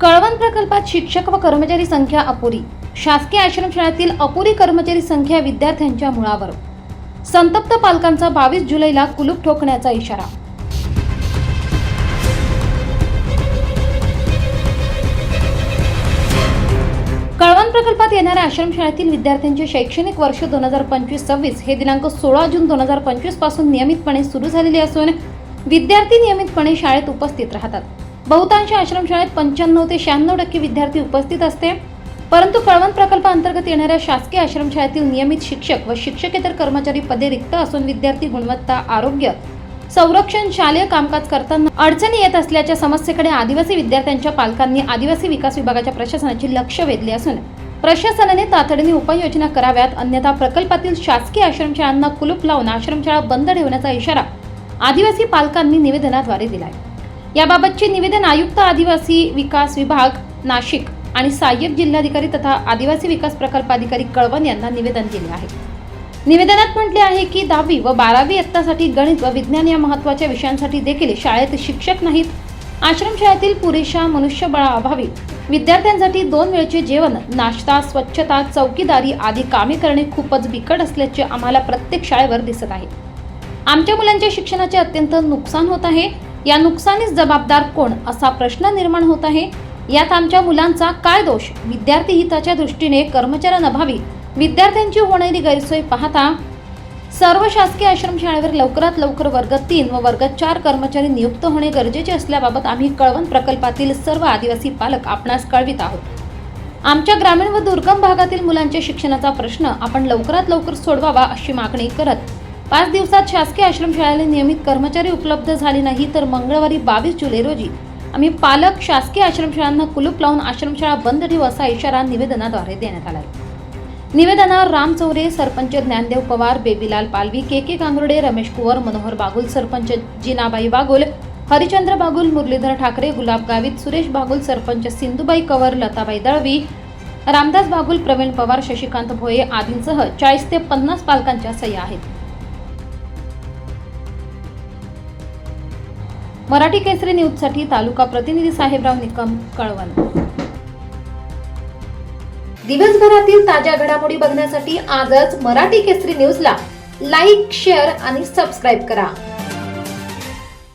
कळवण प्रकल्पात शिक्षक व कर्मचारी संख्या अपुरी. शासकीय आश्रमशाळेतील अपुरी कर्मचारी संख्या विद्यार्थ्यांच्या मुळावर. संतप्त पालकांचा बावीस जुलैला कुलूप ठोकण्याचा इशारा. कळवण प्रकल्पात येणाऱ्या आश्रमशाळेतील विद्यार्थ्यांचे शैक्षणिक वर्ष दोन हजार पंचवीस सव्वीस हे दिनांक सोळा जून दोन हजार पंचवीसपासून नियमितपणे सुरू झालेले असून विद्यार्थी नियमितपणे शाळेत उपस्थित राहतात. बहुतांश आश्रमशाळेत पंच्याण्णव ते शहाण्णव टक्के विद्यार्थी उपस्थित असते. परंतु कळवण प्रकल्पाअंतर्गत येणाऱ्या शासकीय आश्रमशाळेतील नियमित शिक्षक व शिक्षकेतर कर्मचारी पदे रिक्त असून विद्यार्थी गुणवत्ता आरोग्य संरक्षण शालेय कामकाज करताना अडचणी येत असल्याच्या समस्येकडे आदिवासी विद्यार्थ्यांच्या पालकांनी आदिवासी विकास विभागाच्या प्रशासनाचे लक्ष वेधले असून प्रशासनाने तातडीने उपाययोजना कराव्यात. अन्यथा प्रकल्पातील शासकीय आश्रमशाळांना कुलूप लावून आश्रमशाळा बंद ठेवण्याचा इशारा आदिवासी पालकांनी निवेदनाद्वारे दिला आहे याबाबतचे निवेदन आयुक्त आदिवासी विकास विभाग नाशिक आणि सहाय्यक जिल्हाधिकारी तथा आदिवासी विकास प्रकल्पाधिकारी कळवण यांना निवेदन दिले आहे. निवेदनात म्हटले आहे की दहावी व बारावी इयत्तासाठी गणित व विज्ञान या महत्त्वाच्या विषयांसाठी देखील शाळेत शिक्षक नाहीत. आश्रमशाळेतील पुरेशा मनुष्यबळाअभावी विद्यार्थ्यांसाठी दोन वेळचे जेवण नाश्ता स्वच्छता चौकीदारी आदी कामे करणे खूपच बिकट असल्याचे आम्हाला प्रत्येक शाळेवर दिसत आहे. आमच्या मुलांच्या शिक्षणाचे अत्यंत नुकसान होत आहे. या नुकसानीस जबाबदार कोण असा प्रश्न निर्माण होत आहे? यात आमच्या मुलांचा काय दोष? विद्यार्थी हिताच्या दृष्टीने कर्मचाऱ्यांअभावी विद्यार्थ्यांची होणारी गैरसोय पाहता सर्व शासकीय आश्रमशाळेवर लवकरात लवकर वर्ग तीन व वर्ग चार कर्मचारी नियुक्त होणे गरजेचे असल्याबाबत आम्ही कळवण प्रकल्पातील सर्व आदिवासी पालक आपणास कळवित आहोत. आमच्या ग्रामीण व दुर्गम भागातील मुलांच्या शिक्षणाचा प्रश्न आपण लवकरात लवकर सोडवावा अशी मागणी करत पाच दिवसात शासकीय आश्रमशाळेला नियमित कर्मचारी उपलब्ध झाले नाही तर मंगळवारी बावीस जुलै रोजी आम्ही पालक शासकीय आश्रमशाळांना कुलूप लावून आश्रमशाळा बंद ठेवू असा इशारा निवेदनाद्वारे देण्यात आला निवेदनावर Ram Chaure sarpanch Dnyandev Pawar Babylal Palvi K K Kangurde Ramesh Kuwar Manohar Bagul sarpanch Jinabai Bagul Harichandra Bagul Muralidhar Thackeray Gulab Gavit Suresh Bagul sarpanch Sindhubai cover Latabai Dalvi Ramdas Bagul Pravin Pawar Shashikant Bhoye आदींसह चाळीस ते पन्नास पालकांच्या सह्या आहेत. मराठी केसरी न्यूजसाठी तालुका प्रतिनिधी साहेबराव निकम कळवण. दिवसभरातील ताज्या घडामोडी बघण्यासाठी आजच मराठी केसरी न्यूजला लाईक शेअर आणि सबस्क्राईब करा.